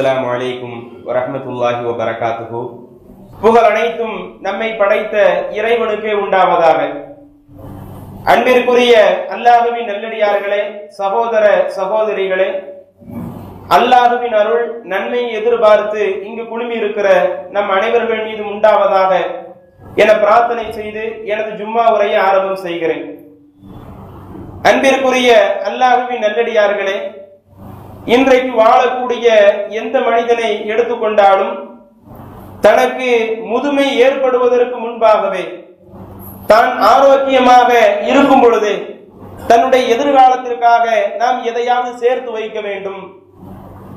அஸ்லாம் வலைக்கும் வரமத்துல்லாஹி வபரகாத்துஹு. புகழ் அனைத்தும் நம்மை படைத்த இறைவனுக்கே உண்டாவதாக. அன்பிற்குரிய அல்லாஹுவின் நல்லடியார்களே சகோதர சகோதரிகளே அல்லாஹுவின் அருள் நன்மை எதிர்பார்த்து இங்கு குழுமி இருக்கிற நம் அனைவர்கள் மீது உண்டாவதாக என பிரார்த்தனை செய்து எனது ஜும்மா உரையை ஆரம்பம் செய்கிறேன். அன்பிற்குரிய அல்லாஹுவின் நல்லடியார்களே இன்றைக்கு வாழக்கூடிய எந்த மனிதனை எடுத்துக்கொண்டாலும் தனக்கு முதுமை ஏற்படுவதற்கு முன்பாகவே தான் ஆரோக்கியமாக இருக்கும் பொழுது தன்னுடைய எதிர்காலத்திற்காக நாம் எதையாவது சேர்த்து வைக்க வேண்டும்.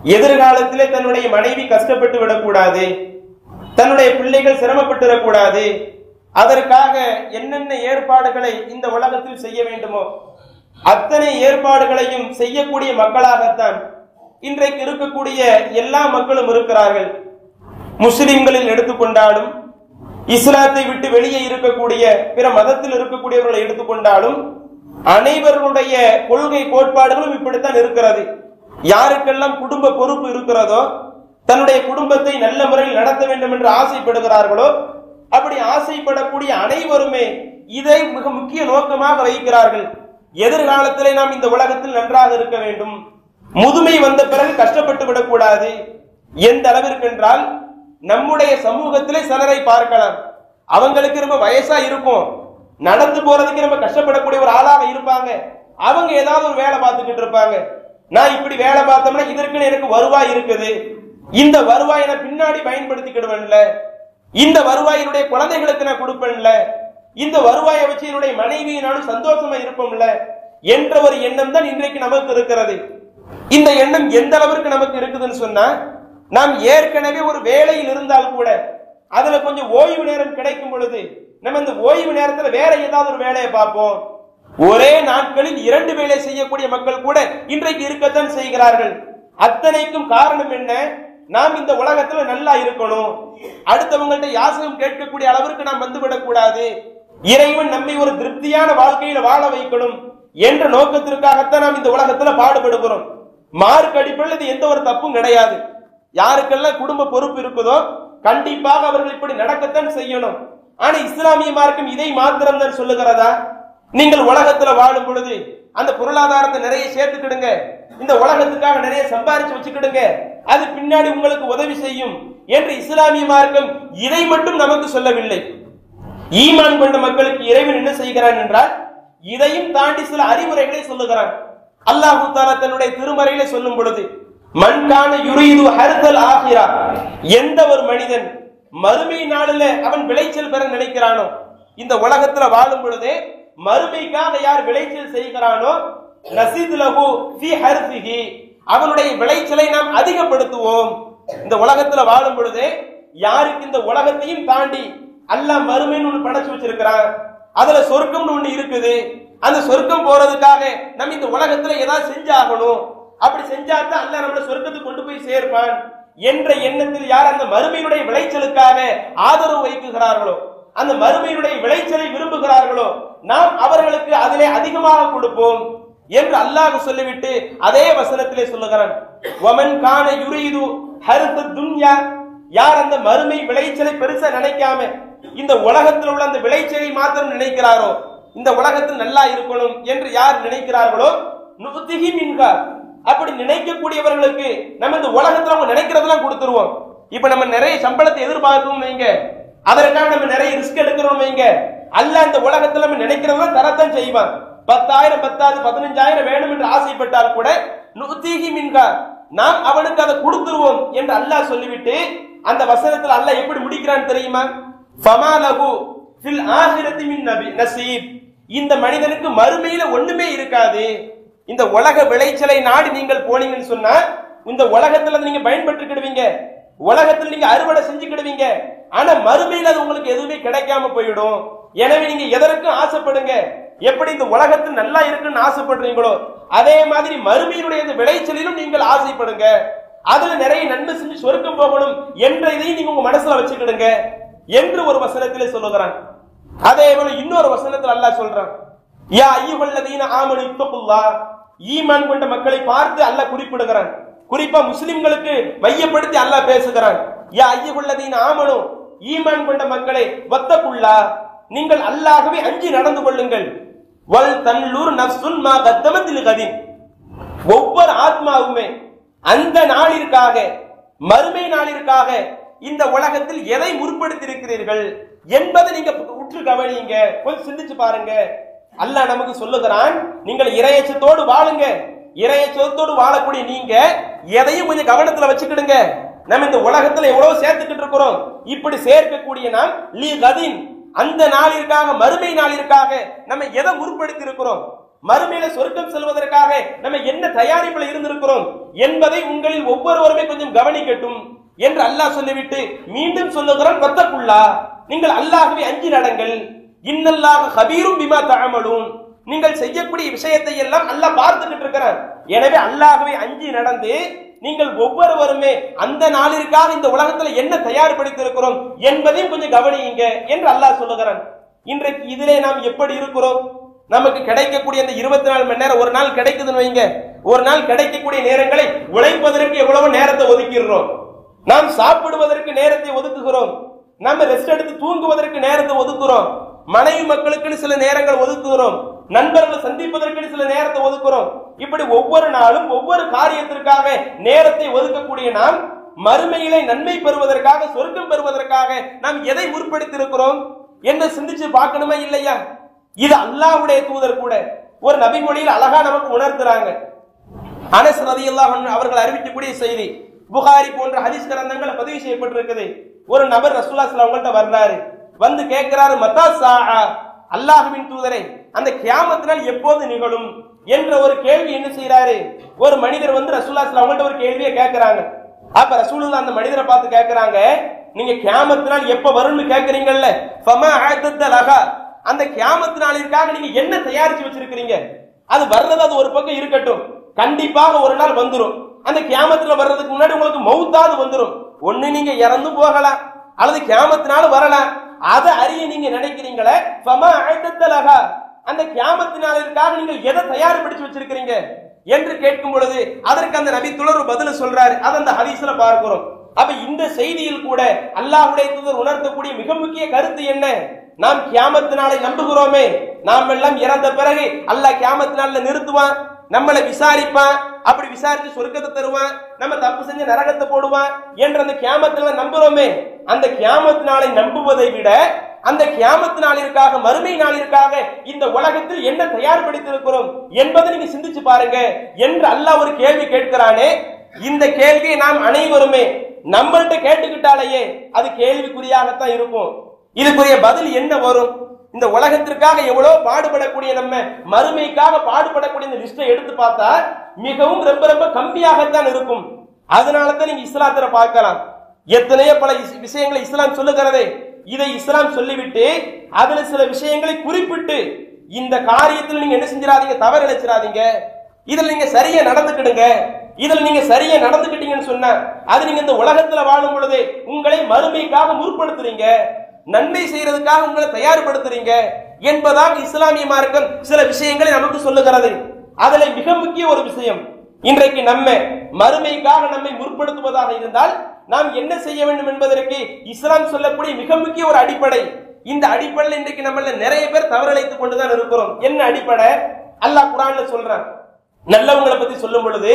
எதிர்காலத்திலே தன்னுடைய மனைவி கஷ்டப்பட்டு விடக்கூடாது. தன்னுடைய பிள்ளைகள் சிரமப்பட்டுவிடக்கூடாது அதற்காக என்னென்ன ஏற்பாடுகளை இந்த உலகத்தில் செய்ய வேண்டுமோ அத்தனை ஏற்பாடுகளையும் செய்யக்கூடிய மக்களாகத்தான் இன்றைக்கு இருக்கக்கூடிய எல்லா மக்களும் இருக்கிறார்கள். முஸ்லிம்களில் எடுத்துக்கொண்டாலும் இஸ்லாத்தை விட்டு வெளியே இருக்கக்கூடிய பிற மதத்தில் இருக்கக்கூடியவர்களை எடுத்துக்கொண்டாலும் அனைவருடைய கொள்கை கோட்பாடுகளும் இப்படித்தான் இருக்கிறது. யாருக்கெல்லாம் குடும்ப பொறுப்பு இருக்கிறதோ தன்னுடைய குடும்பத்தை நல்ல முறையில் நடத்த வேண்டும் என்று ஆசைப்படுகிறார்களோ அப்படி ஆசைப்படக்கூடிய அனைவருமே இதை மிக முக்கிய நோக்கமாக வைக்கிறார்கள். எதிர்காலத்திலே நாம் இந்த உலகத்தில் நன்றாக இருக்க வேண்டும். முதுமை வந்த பிறகு கஷ்டப்பட்டு விடக்கூடாது. எந்த அளவிற்கு என்றால் நம்முடைய சமூகத்திலே சிலரை பார்க்கலாம். அவங்களுக்கு ரொம்ப வயசா இருக்கும். நடந்து போறதுக்கு ரொம்ப கஷ்டப்படக்கூடிய ஒரு ஆளாக இருப்பாங்க. அவங்க ஏதாவது ஒரு வேலை பார்த்துக்கிட்டு இருப்பாங்க. நான் இப்படி வேலை பார்த்தோம்னா இதற்குன்னு எனக்கு வருவாய் இருக்குது. இந்த வருவாயை நான் பின்னாடி பயன்படுத்திக்கிடுவேன்ல. இந்த வருவாயினுடைய குழந்தைகளுக்கு நான் கொடுப்பேன்ல. இந்த வருவாயை வச்சு என்னுடைய மனைவியினாலும் சந்தோஷமா இருப்போம்ல. என்ற ஒரு எண்ணம் தான் இன்றைக்கு நமக்கு இருக்கிறது. இந்த எண்ணம் எந்த அளவிற்கு நமக்கு இருக்குதுன்னு சொன்னா நாம் ஏற்கனவே ஒரு வேலையில் இருந்தால் கூட அதுல கொஞ்சம் ஓய்வு நேரம் கிடைக்கும் பொழுது நம்ம இந்த ஓய்வு நேரத்துல வேற ஏதாவது ஒரு வேலையை பார்ப்போம். ஒரே நாட்களில் இரண்டு வேலை செய்யக்கூடிய மக்கள் கூட இன்றைக்கு இருக்கத்தான் செய்கிறார்கள். அத்தனைக்கும் காரணம் என்ன? நாம் இந்த உலகத்துல நல்லா இருக்கணும். அடுத்தவங்கள்ட்ட யாசகம் கேட்கக்கூடிய அளவிற்கு நாம் வந்துவிடக் கூடாது இறைவன் நம்மை ஒரு திருப்தியான வாழ்க்கையில வாழ வைக்கணும். என்ற நோக்கத்திற்காகத்தான் நாம் இந்த உலகத்துல பாடுபடுகிறோம் மார்க் அடிப்படையில் இது எந்த ஒரு தப்பும் கிடையாது. யாருக்கெல்லாம் குடும்ப பொறுப்பு இருக்குதோ கண்டிப்பாக அவர்கள் இப்படி நடக்கத்தான் செய்யணும். ஆனா இஸ்லாமிய மார்க்கம் இதை மாத்திரம் தான் சொல்லுகிறதா? நீங்கள் உலகத்துல வாழும் பொழுது அந்த பொருளாதாரத்தை நிறைய சேர்த்துக்கிடுங்க. இந்த உலகத்துக்காக நிறைய சம்பாரிச்சு வச்சுக்கிடுங்க. அது பின்னாடி உங்களுக்கு உதவி செய்யும் என்று இஸ்லாமிய மார்க்கம் இதை மட்டும் நமக்கு சொல்லவில்லை. ஈமான் கொண்ட மக்களுக்கு இறைவன் என்ன செய்கிறான் என்றால் இதையும் தாண்டி சில அறிவுரைகளை சொல்லுகிறான் அல்லாஹு தாலா தன்னுடைய திருமறையில சொல்லும் பொழுது மண்கான யுரீது ஹர்தல் ஆகிரா. எந்த ஒரு மனிதன் மறுமை நாளில அவன் விளைச்சல் பெற நினைக்கிறானோ இந்த உலகத்துல வாழும் பொழுதே மறுமைக்காக யார் விளைச்சல் செய்கிறானோ நசீத் லகு ஃபி ஹர்சிஹி அவனுடைய விளைச்சலை நாம் அதிகப்படுத்துவோம். இந்த உலகத்துல வாழும் பொழுதே யாருக்கு இந்த உலகத்தையும் தாண்டி அல்லாஹ் மறுமைன்னு ஒன்று படைச்சு வச்சிருக்கிறான். அதுல சொர்க்கம்னு ஒண்ணு இருக்குது. அந்த சொர்க்கம் போறதுக்காக நம்ம இந்த உலகத்துல ஏதாவது செஞ்சாகணும். அப்படி செஞ்சாதான் அல்ல நம்மள சொர்க்கத்துக்கு கொண்டு போய் சேர்ப்பான் என்ற எண்ணத்தில் யார் அந்த மறுமையினுடைய விளைச்சலுக்காக ஆதரவு வைக்குகிறார்களோ அந்த மறுமையினுடைய விளைச்சலை விரும்புகிறார்களோ நாம் அவர்களுக்கு அதிலே அதிகமாக கொடுப்போம் என்று அல்லாஹ் சொல்லிவிட்டு அதே வசனத்திலே சொல்லுகிறான். ஒமன் கான யுரீது ஹர்த துன்யா. யார் அந்த மறுமை விளைச்சலை பெருசா நினைக்காம இந்த உலகத்தில் உள்ள அந்த விளைச்சலை மாத்திரம் நினைக்கிறாரோ? இந்த உலகத்தில் நல்லா இருக்கணும் என்று யார் நினைக்கிறார்களோ? நுத்திகி மின்கா அப்படி நினைக்கக்கூடியவர்களுக்கு நம்ம இந்த உலகத்துல அவங்க நினைக்கிறதெல்லாம் கொடுத்துருவோம். இப்ப நம்ம நிறைய சம்பளத்தை எதிர்பார்க்கணும் வைங்க. அதற்காக நம்ம நிறைய ரிஸ்க் எடுக்கிறோம் வைங்க. அல்ல இந்த உலகத்துல நம்ம நினைக்கிறதெல்லாம் தரத்தான் செய்வான். பத்தாயிரம் பத்தாவது பதினஞ்சாயிரம் வேணும் என்று ஆசைப்பட்டால் கூட நுத்திகி மின்கா நாம் அவனுக்கு அதை கொடுத்துருவோம் என்று அல்லாஹ் சொல்லிவிட்டு அந்த வசனத்துல அல்லாஹ் எப்படி முடிக்கிறான்னு தெரியுமா? ஃபமாலகு ஃபில் ஆஹிரத்தி மின் நபி நசீப். இந்த மனிதனுக்கு மறுமையில ஒண்ணுமே இருக்காது. இந்த உலக விளைச்சலை நாடி நீங்கள் போனீங்கன்னு சொன்னா இந்த உலகத்துல நீங்க பயன்பட்டுக்கிடுவீங்க. உலகத்துல நீங்க அறுவடை செஞ்சுக்கிடுவீங்க. ஆனா மறுமையில அது உங்களுக்கு எதுவுமே கிடைக்காம போயிடும். எனவே நீங்க எதற்கும் ஆசைப்படுங்க. எப்படி இந்த உலகத்தில் நல்லா இருக்குன்னு ஆசைப்படுறீங்களோ அதே மாதிரி மறுமையினுடைய இந்த விளைச்சலிலும் நீங்கள் ஆசைப்படுங்க. அதுல நிறைய நன்மை செஞ்சு சொருக்கம் போகணும் என்ற இதையும் நீங்க உங்க மனசுல வச்சுக்கிடுங்க. என்று ஒரு வசனத்திலே சொல்லுகிறான். அதே போல இன்னொரு வசனத்தில் அல்லாஹ் சொல்றான். யா ஐயுகல்லதீன ஆமனு இத்தகுல்லா. ஈமான் கொண்ட மக்களை பார்த்து அல்லாஹ் குறிப்பிடுகிறான். குறிப்பா முஸ்லிம்களுக்கு மையப்படுத்தி அல்லாஹ் பேசுகிறான். யா ஐயுகல்லதீன ஆமனு ஈமான் கொண்ட மக்களை வத்தகுல்லா. நீங்கள் அல்லாகவே அஞ்சி நடந்து கொள்ளுங்கள். வல் தன்லூர் நஃப்சுன் மா கத்தமத்தில் கதின் ஒவ்வொரு ஆத்மாவுமே அந்த நாளிற்காக மறுமை நாளிற்காக இந்த உலகத்தில் எதை முற்படுத்தியிருக்கிறீர்கள் என்பதை நீங்க உற்று கவனியுங்க. கொஞ்சம் சிந்திச்சு பாருங்க. அல்லாஹ் நமக்கு சொல்லுகிறான் நீங்கள் இரையச்சத்தோடு வாழுங்க. இரையச்சத்தோடு வாழக்கூடிய நீங்க எதையும் கொஞ்சம் கவனத்துல வச்சுக்கிடுங்க. நம்ம இந்த உலகத்துல எவ்வளவு சேர்த்துக்கிட்டு இருக்கிறோம். இப்படி சேர்க்கக்கூடிய நாம் லீ கதின். அந்த நாளிற்காக மறுமை நாளிற்காக நம்ம எதை முற்படுத்தி இருக்கிறோம் மறுமையில சொர்க்கம் செல்வதற்காக நம்ம என்ன தயாரிப்புல இருந்திருக்கிறோம்? என்பதை உங்களில் ஒவ்வொருவருமே கொஞ்சம் கவனிக்கட்டும். என்று அல்லாஹ் சொல்லிவிட்டு மீண்டும் சொல்லுகிறான் பத்தக்குள்ளா நீங்கள் அல்லாஹ்வை அஞ்சு நடங்கள். இன்னல்லாக ஹபீரும் பிமா தாமலும் நீங்கள் செய்யக்கூடிய விஷயத்தை எல்லாம் அல்லாஹ் பார்த்துக்கிட்டு இருக்கிறான் எனவே அல்லாஹ்வை அஞ்சு நடந்து நீங்கள் ஒவ்வொருவருமே அந்த நாளிற்காக இந்த உலகத்துல என்ன தயார்படுத்தி இருக்கிறோம் என்பதையும் கொஞ்சம் கவனியுங்க என்று அல்லாஹ் சொல்லுகிறான். இன்றைக்கு இதிலே நாம் எப்படி இருக்கிறோம்? நமக்கு கிடைக்கக்கூடிய அந்த இருபத்தி நாலு மணி நேரம் ஒரு நாள் கிடைக்குதுன்னு வைங்க. ஒரு நாள் கிடைக்கக்கூடிய நேரங்களை உழைப்பதற்கு எவ்வளவு நேரத்தை ஒதுக்கிடுறோம். நாம் சாப்பிடுவதற்கு நேரத்தை ஒதுக்குகிறோம். நம்ம ரெஸ்ட் எடுத்து தூங்குவதற்கு நேரத்தை ஒதுக்குறோம் மனைவி மக்களுக்குன்னு சில நேரங்கள் ஒதுக்குகிறோம். நண்பர்களை சந்திப்பதற்கு சில நேரத்தை ஒதுக்குறோம் இப்படி ஒவ்வொரு நாளும் ஒவ்வொரு காரியத்திற்காக நேரத்தை ஒதுக்கக்கூடிய நாம் மறுமையிலே நன்மை பெறுவதற்காக சொர்க்கம் பெறுவதற்காக நாம் எதை முற்படுத்தியிருக்கிறோம் என்று சிந்திச்சு பார்க்கணுமா இல்லையா? இது அல்லாஹுடைய தூதர் கூட ஒரு நபிமொழியில் அழகா நமக்கு உணர்த்துறாங்க. அனஸ் ரதியல்லாஹு அவர்கள் அறிவிக்கக்கூடிய செய்தி புகாரி போன்ற ஹதீஸ் கிரந்தங்கள் பதிவு செய்யப்பட்டிருக்குது. ஒரு நபர் ரசூல்லா ஸல்லல்லாஹு அவங்கள்ட்ட வர்றாரு. வந்து கேட்கிறாரு மத்தா சா அல்லாஹுவின் தூதரை அந்த கியாமத்தினால் எப்போது நிகழும்? என்ற ஒரு கேள்வி என்ன செய்யறாரு ஒரு மனிதர் வந்து ரசூல்லா ஸல்லல்லாஹு அவங்கள்ட்ட ஒரு கேள்வியை கேட்கிறாங்க. அப்ப ரசூலுல்லா அந்த மனிதரை பார்த்து கேட்கிறாங்க நீங்க கியாமத்தினால் எப்ப வரும்னு கேக்குறீங்கல்ல அந்த கியாமத்தினாலிற்காக நீங்க என்ன தயாரிச்சு வச்சிருக்கிறீங்க? அது வர்றது அது ஒரு பக்கம் இருக்கட்டும். கண்டிப்பாக ஒரு நாள் வந்துடும் அந்த கியாமத்துல வர்றதுக்கு முன்னாடி உங்களுக்கு மௌத்தாவது வந்துடும் ஒண்ணு நீங்க இறந்து போகலாம் அல்லது கியாமத்தினால வரலாம் அதை அறிய நீங்க நினைக்கிறீங்களே? ஃபமா ஆயத்தலகா அந்த கியாமத்தினாலிற்காக நீங்கள் எதை தயார்படுத்தி வச்சிருக்கிறீங்க? என்று கேட்கும் பொழுது அதற்கு அந்த நபி துளர் பதில் சொல்றாரு. அதை அந்த ஹதீஸ்ல பார்க்கிறோம். அப்ப இந்த செய்தியில் கூட அல்லாஹுடைய தூதர் உணர்த்தக்கூடிய மிக முக்கிய கருத்து என்ன? நாம் கியாமத்து நாளை நம்புகிறோமே. நாம் எல்லாம் இறந்த பிறகு அல்லாஹ் கியாமத்து நாள்ல நிறுத்துவான் நம்மளை விசாரிப்பான் அப்படி விசாரிச்சு சொர்க்கத்தை தருவான் நம்ம தப்பு செஞ்சு நரகத்தை போடுவான் என்ற அந்த கியாமத்தில் நம்புறோமே அந்த கியாமத்து நாளை நம்புவதை விட அந்த கியாமத்து நாளிற்காக மறுமை நாளிற்காக இந்த உலகத்தில் என்ன தயார்படுத்தியிருக்கிறோம் என்பதை நீங்க சிந்திச்சு பாருங்க என்று அல்லாஹ் ஒரு கேள்வி கேட்கிறானே. இந்த கேள்வியை நாம் அனைவருமே நம்மள்கிட்ட கேட்டுக்கிட்டாலேயே அது கேள்விக்குறியாகத்தான் இருக்கும். இதுக்குரிய பதில் என்ன வரும்? இந்த உலகத்திற்காக எவ்வளவு பாடுபடக்கூடிய நம்ம மறுமைக்காக பாடுபடக்கூடிய இந்த லிஸ்டை எடுத்து பார்த்தா மிகவும் ரொம்ப ரொம்ப கம்மியாகத்தான் இருக்கும். அதனால தான் நீங்க இஸ்லாத்துல பார்க்கலாம். எத்தனையோ பல இஸ்- விஷயங்களை இஸ்லாம் சொல்லுகிறதே. இதை இஸ்லாம் சொல்லிவிட்டு அதுல சில விஷயங்களை குறிப்பிட்டு இந்த காரியத்தில் நீங்க என்ன செஞ்சிடாதீங்க தவறு நினைச்சிடாதீங்க. இதுல நீங்க சரியா நடந்துக்கிடுங்க. இதுல நீங்க சரியா நடந்துக்கிட்டீங்கன்னு சொன்னா அது நீங்க இந்த உலகத்துல வாழும் பொழுது உங்களை மறுமைக்காக முற்படுத்துறீங்க. நன்மை செய்யறதுக்காக உங்களை தயார்படுத்துறீங்க என்பதாக இஸ்லாமிய மார்க்கம் சில விஷயங்களை நமக்கு சொல்லுகிறது. அதுல மிக முக்கிய ஒரு விஷயம் இன்றைக்கு நம்ம மறுமைக்காக நம்மை முற்படுத்துவதாக இருந்தால் நாம் என்ன செய்ய வேண்டும் என்பதற்கு இஸ்லாம் சொல்லக்கூடிய மிக முக்கிய ஒரு அடிப்படை. இந்த அடிப்படையில் இன்றைக்கு நம்மள நிறைய பேர் தவறழைத்துக் கொண்டுதான் இருக்கிறோம். என்ன அடிப்படை? அல்லாஹ் குரான்ல சொல்றான். நல்லவங்களை பத்தி சொல்லும் பொழுது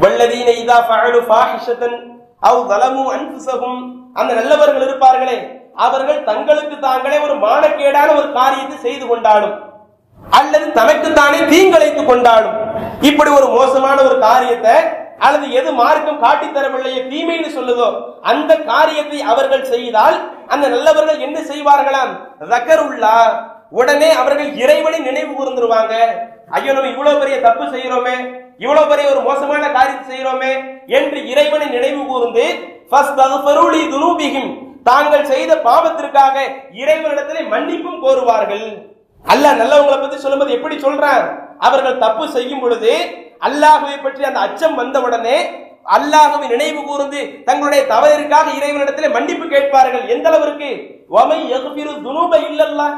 வல்லதீன இதா ஃபஅலு ஃபாஹிஷதன் அவ் ظلموا அன்ஃபுஸஹும். அந்த நல்லவர்கள் இருப்பார்களே அவர்கள் தங்களுக்கு தாங்களே ஒரு மானக்கேடான ஒரு காரியத்தை செய்து கொண்டாலும் அல்லது தனக்கு தானே தீங்கிழைத்துக் கொண்டாலும் இப்படி ஒரு மோசமான ஒரு காரியத்தை அல்லது எது மார்க்கம் காட்டித் தரவில்லையோ தீமைன்னு சொல்லுதோ அந்த காரியத்தை அவர்கள் செய்தால் அந்த நல்லவர்கள் என்ன செய்வார்களாம்? ரக்கருள்ளா உடனே அவர்கள் இறைவனை நினைவு கூர்ந்துருவாங்க. ஐயோ நம்ம இவ்வளவு பெரிய தப்பு செய்யறோமே இவ்வளவு பெரிய ஒரு மோசமான காரியத்தை செய்யறோமே என்று இறைவனை நினைவு கூர்ந்து தாங்கள் செய்த பாவத்திற்காக இறைவனிடத்திலே மன்னிப்பும் கோருவார்கள். அல்ல நல்லவங்களை பத்தி சொல்லும்போது எப்படி சொல்றான் அவர்கள் தப்பு செய்யும் பொழுது அல்லாஹுவை பற்றி அந்த அச்சம் வந்தவுடனே அல்லாஹுவை நினைவு கூர்ந்து தங்களுடைய தவறிற்காக இறைவனிடத்திலே மன்னிப்பு கேட்பார்கள். எந்த அளவிற்கு? வமை யக்பிரு துனூப இல்லல்லாஹ்.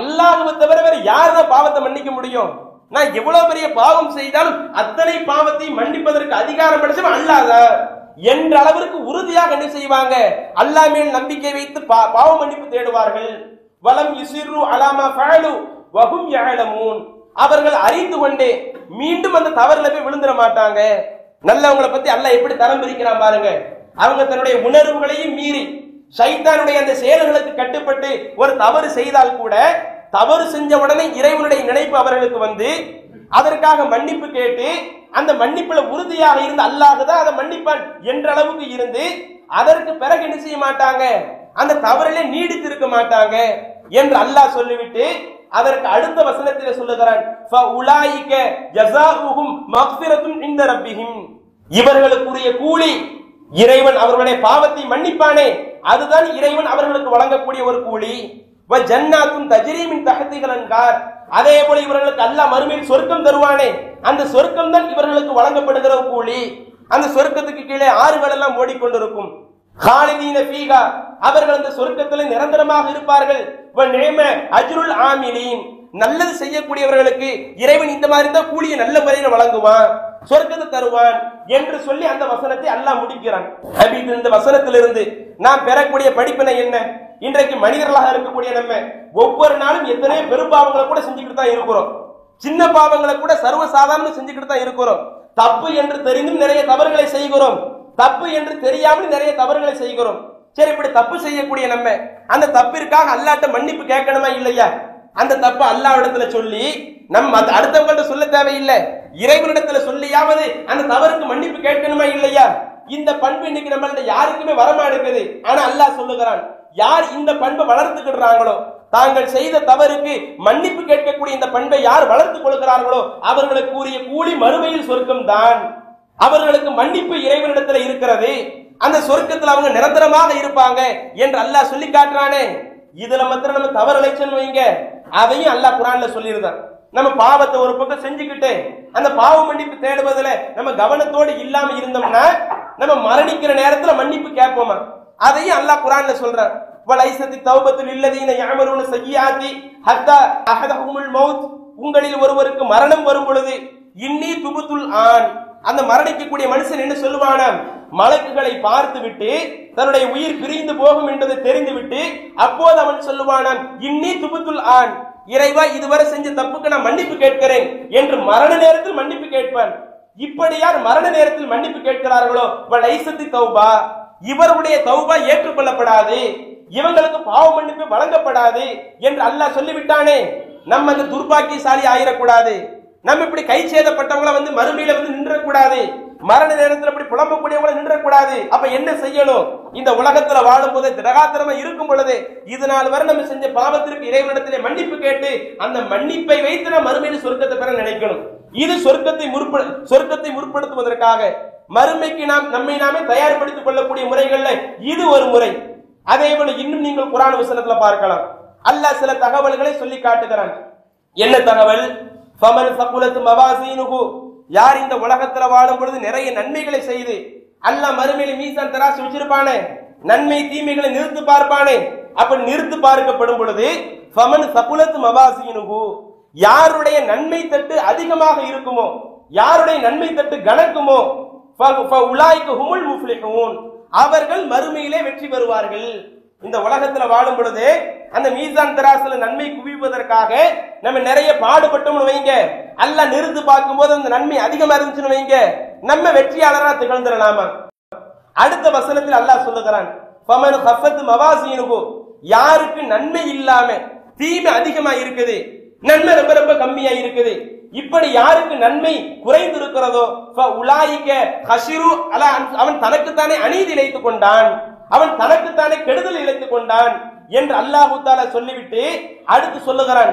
அல்லாஹுவை தவிர வேற யார் தான் பாவத்தை மன்னிக்க முடியும்? நான் எவ்வளவு பெரிய பாவம் செய்தாலும் அத்தனை பாவத்தை மன்னிப்பதற்கு அதிகாரம் படைச்சவன் அல்லாதான் என்ற அளவிற்கு உறுதியாக என்ன செய்வாங்க? அல்லாஹ் மேல் நம்பிக்கை வைத்து பா- பாவ மன்னிப்பு தேடுவார்கள். வலம் இசிறு அலாமா ஃபஅலு வகும் யாழமூன் அவர்கள் அறிந்து கொண்டே மீண்டும் அந்த தவறுல போய் விழுந்துட மாட்டாங்க. நல்லவங்களை பத்தி அல்லாஹ் எப்படி தரம் பிரிக்கிறான் பாருங்க. அவங்க தன்னுடைய உணர்வுகளையும் மீறி சைத்தானுடைய அந்த செயல்களுக்கு கட்டுப்பட்டு ஒரு தவறு செய்தால் கூட தவறு செஞ்ச உடனே இறைவனுடைய நினைப்பு அவர்களுக்கு வந்து அதற்காக மன்னிப்பு கேட்டு அந்த மன்னிப்புல உறுதியாக இருந்து அல்லாஹ் தான் அதை மன்னிப்பான் என்ற அளவுக்கு இருந்து அதற்கு பிறகு என்ன செய்ய மாட்டாங்க? அந்த தவறிலே நீடித்து இருக்க மாட்டாங்க என்று அல்லாஹ் சொல்லிவிட்டு அதற்கு அடுத்த வசனத்திலே சொல்லுகிறான் இவர்களுக்குரிய கூலி இறைவன் அவர்களுடைய பாவத்தை மன்னிப்பானே அதுதான் இறைவன் அவர்களுக்கு வழங்கக்கூடிய ஒரு கூலி. வ ஜன்னாத்தும் தஜ்ரீமின் தஹத்திகள் அன்கார் அதே போல இவர்களுக்கு அல்ல மறுமையில் சொர்க்கம் தருவானே. அந்த சொர்க்கம் தான் இவர்களுக்கு வழங்கப்படுகிற கூலி. அந்த சொர்க்கத்துக்கு கீழே ஆறுகள் எல்லாம் ஓடிக்கொண்டிருக்கும். அவர்கள் அந்த சொர்க்கத்தில் நிரந்தரமாக இருப்பார்கள். நேம அஜ்ருல் ஆமிலீன். நல்லது செய்யக்கூடியவர்களுக்கு இறைவன் இந்த மாதிரி தான் கூலியை நல்ல முறையில் வழங்குவான் சொர்க்கத்தை தருவான் என்று சொல்லி அந்த வசனத்தை அல்லாஹ் முடிக்கிறான். ஹபீப் இந்த வசனத்திலிருந்து நாம் பெறக்கூடிய படிப்பினை என்ன? இன்றைக்கு மனிதர்களாக இருக்கக்கூடிய நம்ம ஒவ்வொரு நாளும் எத்தனையோ பெரும்பாவங்களை கூட செஞ்சுக்கிட்டு தான் இருக்கிறோம். சின்ன பாவங்களை கூட சர்வ சாதாரணம் செஞ்சுக்கிட்டு தான் இருக்கிறோம். தப்பு என்று தெரிந்தும் நிறைய தவறுகளை செய்கிறோம். தப்பு என்று தெரியாமல் நிறைய தவறுகளை செய்கிறோம். சரி இப்படி தப்பு செய்யக்கூடிய நம்ம அந்த தப்பிற்காக அல்லாட்ட மன்னிப்பு கேட்கணுமா இல்லையா? அந்த தப்பு அல்லாவிடத்துல சொல்லி நம்ம அந்த அடுத்தவங்கள்ட்ட சொல்ல தேவையில்லை. இறைவனிடத்துல சொல்லியாவது அந்த தவறுக்கு மன்னிப்பு கேட்கணுமா இல்லையா? இந்த பண்பு இன்னைக்கு நம்மள்ட்ட யாருக்குமே வரமாட்டேங்குது. ஆனா அல்லாஹ் சொல்லுகிறான் யார் இந்த பண்பை வளர்த்துக்கிடுறாங்களோ தாங்கள் செய்த தவறுக்கு மன்னிப்பு கேட்கக்கூடிய இந்த பண்பை யார் வளர்த்துக் கொள்கிறார்களோ அவர்களுக்கு கூறிய கூலி மறுமையில் சொர்க்கம் தான். அவர்களுக்கு மன்னிப்பு இறைவனிடத்துல இருக்கிறது. அந்த சொர்க்கத்தில் அவங்க நிரந்தரமாக இருப்பாங்க என்று அல்லாஹ் சொல்லி காட்டுறானே. இதுல மாத்திரம் நம்ம தவறு தவறலைச்சல் வைங்க. அதையும் அல்லாஹ் குரான்ல சொல்லியிருந்தான். நம்ம பாவத்தை ஒரு பக்கம் செஞ்சுக்கிட்டு அந்த பாவ மன்னிப்பு தேடுவதுல நம்ம கவனத்தோடு இல்லாம இருந்தோம்னா நம்ம மரணிக்கிற நேரத்துல மன்னிப்பு கேட்போமா? அதையும் அல்லாஹ் குரான்ல சொல்றார். வலைசத்தி தௌபத்தில் இல்லதீன யாமருன சய்யியாத்தி ஹத்தா அஹதஹுமுல் மௌத். உங்களில் ஒருவருக்கு மரணம் வரும் பொழுது இன்னி துபுத்துல் ஆன். அந்த மரணிக்கக்கூடிய மனுஷன் என்ன சொல்லுவான? மலக்குகளை பார்த்து விட்டு தன்னுடைய உயிர் பிரிந்து போகும் என்பதை தெரிந்து விட்டு அப்போது அவன் சொல்லுவானான் இன்னி துபுத்துல் ஆன். இறைவா இதுவரை செஞ்ச தப்புக்கு நான் மன்னிப்பு கேட்கிறேன். என்று மரண நேரத்தில் மன்னிப்பு கேட்பான். இப்படி யார் மரண நேரத்தில் மன்னிப்பு கேட்கிறார்களோ? வல் ஐசத்தி தௌபா. இவருடைய தௌபா ஏற்றுக்கொள்ளப்படாது. இவங்களுக்கு பாவ மன்னிப்பு வழங்கப்படாது என்று அல்லாஹ் சொல்லிவிட்டானே. நம்ம அந்த துர்பாக்கியசாலி ஆயிடக்கூடாது நம்ம இப்படி கை சேதப்பட்டவங்களை வந்து மறுமையில வந்து நின்றக்கூடாது. மரண நேரத்தில் இப்படி புலம்பக்கூடியவங்களை நின்றக்கூடாது. அப்ப என்ன செய்யணும்? இந்த உலகத்துல வாழும் போது திரகாத்திரமா இருக்கும் பொழுது இது நாள் வரை நம்ம செஞ்ச பாவத்திற்கு இறைவனத்திலே மன்னிப்பு கேட்டு அந்த மன்னிப்பை வைத்து நான் மறுமையில் சொர்க்கத்தை பெற நினைக்கணும். இது சொர்க்கத்தை முற்ப சொர்க்கத்தை முற்படுத்துவதற்காக. மறுமைக்கு நாம் நம்மை நாமே தயார்படுத்திக் கொள்ளக்கூடிய முறைகள்ல இது ஒரு முறை. அதே போல இன்னும் நீங்கள் குரான் வசனத்துல பார்க்கலாம். அல்லாஹ் சில தகவல்களை சொல்லி காட்டுகிறான். என்ன தகவல்? ஃபமன் சகுலத்து மவாசீனுகு யார் இந்த உலகத்துல வாழும் பொழுது நிறைய நன்மைகளை செய்து அல்லாஹ் மறுமையில மீசான் தராசு வச்சிருப்பானே? நன்மை தீமைகளை நிறுத்து பார்ப்பானே? அப்ப நிறுத்து பார்க்கப்படும் பொழுது ஃபமன் சகுலத்து மவாசீனுகு யாருடைய நன்மை தட்டு அதிகமாக இருக்குமோ யாருடைய நன்மை தட்டு கணக்குமோ அவர்கள் மறுமையிலே வெற்றி பெறுவார்கள். இந்த உலகத்துல வாழும் பொழுது அந்த மீசான் தராசுல நன்மை குவிப்பதற்காக நம்ம நிறைய பாடுபட்டோம்னு வைங்க. அல்ல நிறுத்து பார்க்கும்போது அந்த நன்மை அதிகமா இருந்துச்சுன்னு வைங்க. நம்ம வெற்றியாளரா திகழ்ந்துடலாமா? அடுத்த வசனத்தில் அல்லாஹ் சொல்லுகிறான் யாருக்கு நன்மை இல்லாம தீமை அதிகமா இருக்குது நன்மை ரொம்ப ரொம்ப கம்மியா இருக்குது. இப்படி யாருக்கு நன்மை குறைந்து இருக்கிறதோ உலாயிக்க ஹஷிரு அல அவன் தனக்குத்தானே அநீதி இழைத்துக் கொண்டான். அவன் தனக்குத்தானே கெடுதல் இழைத்துக் கொண்டான் என்று அல்லாஹு தாலா சொல்லிவிட்டு அடுத்து சொல்லுகிறான்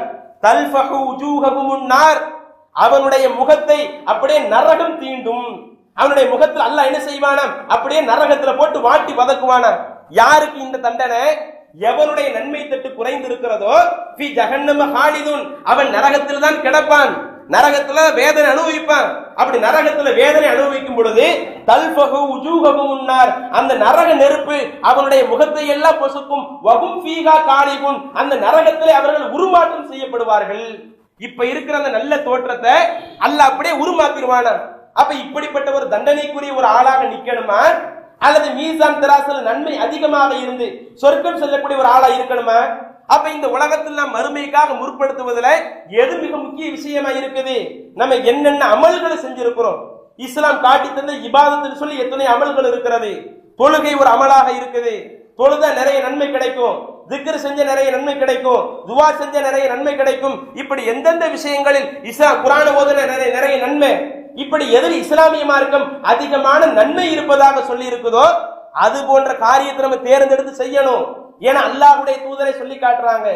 அவனுடைய முகத்தை அப்படியே நரகம் தீண்டும். அவனுடைய முகத்தில் அல்லாஹ் என்ன செய்வானாம் அப்படியே நரகத்துல போட்டு வாட்டி வதக்குவானாம் யாருக்கு இந்த தண்டனை? எவனுடைய நன்மை தட்டு குறைந்திருக்கிறதோ ஜஹன்னம ஹாலிதுன். அவன் நரகத்தில் தான் கிடப்பான். நரகத்துல வேதனை அனுபவிப்பான். அப்படி நரகத்துல வேதனை அனுபவிக்கும் பொழுது தல்பகு உஜூகமும் முன்னார். அந்த நரக நெருப்பு அவனுடைய முகத்தை எல்லாம் பொசுக்கும். வகும் ஃபீகா காலிகுன் அந்த நரகத்திலே அவர்கள் உருமாற்றம் செய்யப்படுவார்கள். இப்ப இருக்கிற அந்த நல்ல தோற்றத்தை அல்ல அப்படியே உருமாத்திடுவானா? அப்ப இப்படிப்பட்ட ஒரு தண்டனைக்குரிய ஒரு ஆளாக நிக்கணுமா? அல்லது மீசான் திராசல் நன்மை அதிகமாக இருந்து சொர்க்கம் செல்லக்கூடிய ஒரு ஆளா இருக்கணுமா? அப்ப இந்த உலகத்தில் நாம் மறுமைக்காக முற்படுத்துவதில் எது மிக முக்கிய விஷயமா இருக்குது? நம்ம என்னென்ன அமல்களை செஞ்சிருக்கிறோம்? இஸ்லாம் காட்டி தந்த இபாதத்துன்னு சொல்லி எத்தனை அமல்கள் இருக்கிறது? தொழுகை ஒரு அமலாக இருக்குது. தொழுதா நிறைய நன்மை கிடைக்கும். திக்ர் செஞ்ச நிறைய நன்மை கிடைக்கும். துவா செஞ்ச நிறைய நன்மை கிடைக்கும். இப்படி எந்தெந்த விஷயங்களில் இஸ்லாம் குரான ஓதுன நிறைய நிறைய நன்மை? இப்படி எதில் இஸ்லாமிய மார்க்கம் அதிகமான நன்மை இருப்பதாக சொல்லி இருக்குதோ அது போன்ற காரியத்தை நம்ம தேர்ந்தெடுத்து செய்யணும். ஏன்னா அல்லாஹுடைய தூதரை சொல்லி காட்டுறாங்க.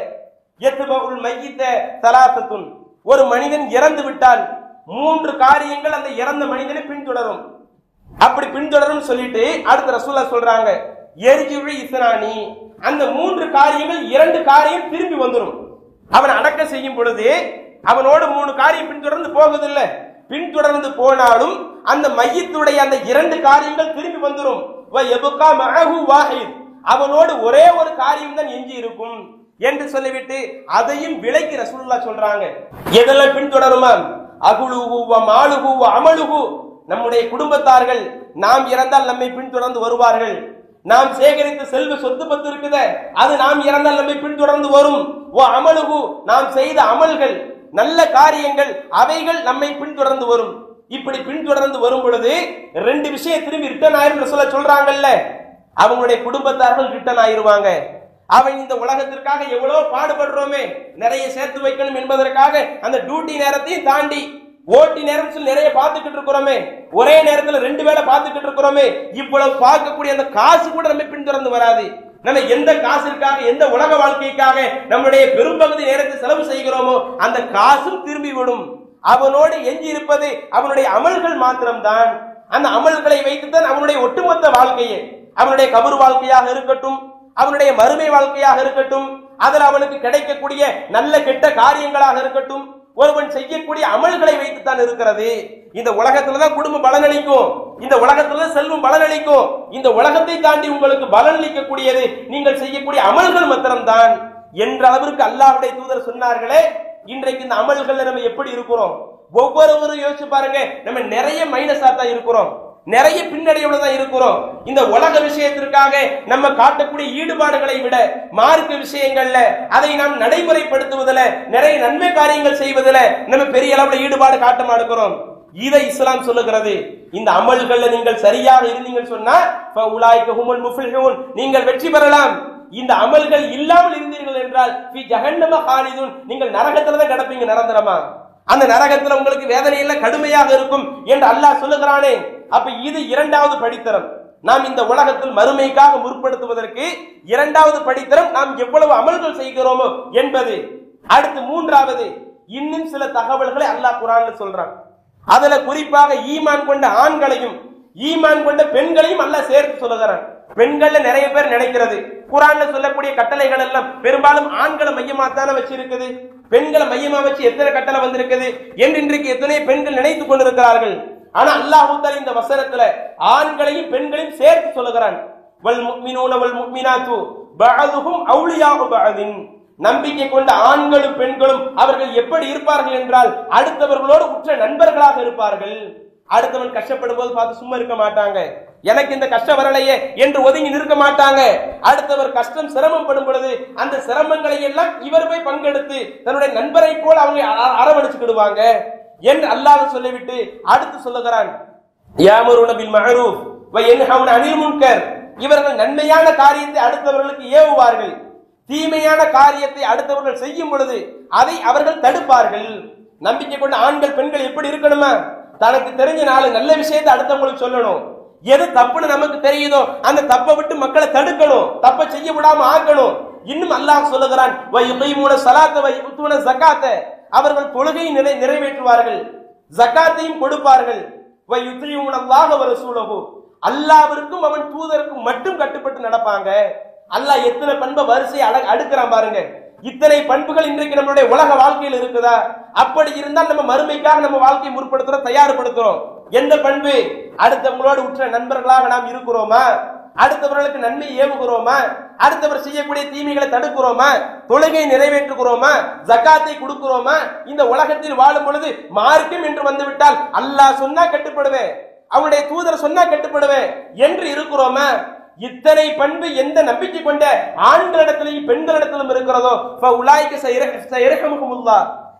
எத்துபகுல் மையித்த தலாசத்துன் ஒரு மனிதன் இறந்து விட்டால் மூன்று காரியங்கள் அந்த இறந்த மனிதனை பின்தொடரும். அப்படி பின்தொடரும் சொல்லிட்டு அடுத்த ரசூலா சொல்றாங்க எரிஜுழி இசனானி அந்த மூன்று காரியங்கள் இரண்டு காரியம் திரும்பி வந்துடும் அவன் அடக்க செய்யும் பொழுது அவனோடு மூணு காரியம் பின்தொடர்ந்து போகுதில்லை. பின்தொடர்ந்து போனாலும் அந்த மையத்துடைய அந்த இரண்டு காரியங்கள் திரும்பி வந்துடும் அவனோடு ஒரே ஒரு காரியம் தான் எஞ்சி இருக்கும் என்று சொல்லிவிட்டு அதையும் விலைக்கு ரசூலுல்லா சொல்றாங்க. எதெல்லாம் பின்தொடருமா? அகுலுகு வ மாலுகு அமலுகு நம்முடைய குடும்பத்தார்கள் நாம் இறந்தால் நம்மை பின்தொடர்ந்து வருவார்கள். நாம் சேகரித்த செல்வ சொத்து பத்து இருக்குதே அது நாம் இறந்தால் நம்மை பின்தொடர்ந்து வரும். ஓ அமலுகு நாம் செய்த அமல்கள் நல்ல காரியங்கள் அவைகள் நம்மை பின்தொடர்ந்து வரும். இப்படி பின்தொடர்ந்து வரும் பொழுது ரெண்டு விஷயம் திரும்பி ரிட்டர்ன் ஆயிரம் சொல்ல சொல்றாங்கல்ல. அவங்களுடைய குடும்பத்தார்கள் ரிட்டர்ன் ஆயிருவாங்க அவன் இந்த உலகத்திற்காக எவ்வளவு பாடுபடுறோமே. நிறைய சேர்த்து வைக்கணும் என்பதற்காக அந்த டியூட்டி நேரத்தையும் தாண்டி ஓட்டி நேரம் நிறைய பார்த்துக்கிட்டு இருக்கிறோமே. ஒரே நேரத்துல ரெண்டு வேளை பார்த்துக்கிட்டு இருக்கிறோமே. இவ்வளவு பார்க்கக்கூடிய அந்த காசு கூட நம்ம பின்தொடர்ந்து வராது. நம்ம எந்த காசிற்காக எந்த உலக வாழ்க்கைக்காக நம்முடைய பெரும்பகுதி நேரத்தை செலவு செய்கிறோமோ அந்த காசும் திரும்பி விடும் அவனோடு எஞ்சி இருப்பது அவனுடைய அமல்கள் மாத்திரம்தான். அந்த அமல்களை வைத்துத்தான் அவனுடைய ஒட்டுமொத்த வாழ்க்கையை. அவனுடைய கபர் வாழ்க்கையாக இருக்கட்டும் அவனுடைய மறுமை வாழ்க்கையாக இருக்கட்டும் அதில் அவனுக்கு கிடைக்கக்கூடிய நல்ல கெட்ட காரியங்களாக இருக்கட்டும் ஒருவன் செய்யக்கூடிய அமல்களை வைத்துத்தான் இருக்கிறது. இந்த உலகத்துல தான் குடும்பம் பலனளிக்கும். இந்த உலகத்துல தான் செல்வம் பலனளிக்கும். இந்த உலகத்தை தாண்டி உங்களுக்கு பலனளிக்கக்கூடியது நீங்கள் செய்யக்கூடிய அமல்கள் மாத்திரம்தான். என்ற அளவிற்கு அல்லாஹ்வுடைய தூதர் சொன்னார்களே இன்றைக்கு இந்த அமல்கள் நம்ம எப்படி இருக்கிறோம்? ஒவ்வொருவரும் யோசிச்சு பாருங்க நம்ம நிறைய மைனஸா தான் இருக்கிறோம். நிறைய பின்னடைவுல தான் இருக்கிறோம். இந்த உலக விஷயத்திற்காக நம்ம காட்டக்கூடிய ஈடுபாடுகளை விட மார்க்க விஷயங்கள்ல அதை நாம் நடைமுறைப்படுத்துவதில் நிறைய நன்மை காரியங்கள் செய்வதில் நம்ம பெரிய அளவுல ஈடுபாடு காட்ட மாட்டுக்கிறோம் இதை இஸ்லாம் சொல்லுகிறது. இந்த அமல்கள்ல நீங்கள் சரியாக இருந்தீங்கன்னு சொன்னா ஃபஉலாயிக ஹுமுல் முஃப்லிஹூன் நீங்கள் வெற்றி பெறலாம். இந்த அமல்கள் இல்லாமல் இருந்தீர்கள் என்றால் ஃபி ஜஹன்னம ஹாலிதுன் நீங்கள் நரகத்துல தான் கிடப்பீங்க நிரந்தரமா. அந்த நரகத்துல உங்களுக்கு வேதனை எல்லாம் கடுமையாக இருக்கும் என்று அல்லாஹ் சொல்லுகிறானே அப்ப இது இரண்டாவது படித்தரம் நாம் இந்த உலகத்தில் மறுமைக்காக முற்படுத்துவதற்கு இரண்டாவது படித்தரம் நாம் எவ்வளவு அமல்கள் செய்கிறோமோ என்பது. அடுத்து மூன்றாவது இன்னும் சில தகவல்களை அல்லாஹ் குரான்ல சொல்றான். அதுல குறிப்பாக ஈமான் கொண்ட ஆண்களையும் ஈமான் கொண்ட பெண்களையும் அல்லாஹ் சேர்த்து சொல்லுகிறான். பெண்கள்ல நிறைய பேர் நினைக்கிறது குரான்ல சொல்லக்கூடிய கட்டளைகள் எல்லாம் பெரும்பாலும் ஆண்களை மையமாத்தான வச்சிருக்குது பெண்களை மையமா வச்சு எத்தனை கட்டளை வந்திருக்குது என்று இன்றைக்கு எத்தனை பெண்கள் நினைத்துக் கொண்டிருக்கிறார்கள். ஆனா அல்லாஹ் இந்த வசனத்துல ஆண்களையும் பெண்களையும் சேர்த்து சொல்லுகிறான். வல் முக்மினூன வல் முக்மினாத்து பஅதுஹும் அவுலியாஉ பஅதின். நம்பிக்கை கொண்ட ஆண்களும் பெண்களும் அவர்கள் எப்படி இருப்பார்கள் என்றால் அடுத்தவர்களோடு உற்ற நண்பர்களாக இருப்பார்கள். அடுத்தவன் கஷ்டப்படும் போது பார்த்து சும்மா இருக்க மாட்டாங்க. எனக்கு இந்த கஷ்டம் வரலையே என்று ஒதுங்கி நிற்க மாட்டாங்க. அடுத்தவர் கஷ்டம் சிரமப்படும் பொழுது அந்த சிரமங்களை எல்லாம் இவர் போய் பங்கெடுத்து தன்னுடைய நண்பரை போல அவங்க அரவணைச்சுக்கிடுவாங்க. என்று அல்லாஹ் சொல்லிவிட்டு அடுத்து சொல்லுகிறான். யாமருன பில் மஅரூஃப் வ யன்ஹவுன அனில் முன்கர். இவர்கள் நன்மையான காரியத்தை அடுத்தவர்களுக்கு ஏவுவார்கள். தீமையான காரியத்தை அடுத்தவர்கள் செய்யும் பொழுது அதை அவர்கள் தடுப்பார்கள். நம்பிக்கை கொண்ட ஆண்கள் பெண்கள் எப்படி இருக்கணுமா? தனக்கு தெரிஞ்ச நாலு நல்ல விஷயத்தை அடுத்தவங்களுக்கு சொல்லணும். எது தப்புன்னு நமக்கு தெரியுதோ அந்த தப்பை விட்டு மக்களை தடுக்கணும். தப்பை செய்ய விடாம ஆக்கணும். இன்னும் அல்லாஹ் சொல்லுகிறான் வை யுகீமுன சலாத்த வை யுத்துன ஸகாத்த." அவர்கள் தொழுகையை நிலை நிறைவேற்றுவார்கள். ஜகாத்தையும் கொடுப்பார்கள். அல்லாவிற்கும் அவன் தூதருக்கும் மட்டும் கட்டுப்பட்டு நடப்பாங்க. அல்லாஹ் எத்தனை பண்பை வரிசையை அட அடுக்கிறான் பாருங்க. இத்தனை பண்புகள் இன்றைக்கு நம்மளுடைய உலக வாழ்க்கையில் இருக்குதா? அப்படி இருந்தால் நம்ம மறுமைக்காக நம்ம வாழ்க்கையை முற்படுத்துறோம் தயார்படுத்துறோம். எந்த பண்பு? அடுத்தவங்களோடு உற்ற நண்பர்களாக நாம் இருக்கிறோமா? அடுத்தவர்களுக்கு நன்மை ஏவுகிறோமா? அடுத்தவர் செய்யக்கூடிய தீமைகளை தடுக்கிறோமா? தொழுகை நிறைவேற்றுகிறோமா? ஜக்காத்தை கொடுக்கிறோமா? இந்த உலகத்தில் வாழும் பொழுது மார்க்கம் என்று வந்துவிட்டால் அல்லாஹ் சொன்னா கட்டுப்படுவேன். அவனுடைய தூதர் சொன்னா கட்டுப்படுவேன். என்று இருக்கிறோமா? இத்தனை பண்பு எந்த நம்பிக்கை கொண்ட ஆண்களிடத்திலையும் பெண்களிடத்திலும் இருக்கிறதோ? உலாய்க்கு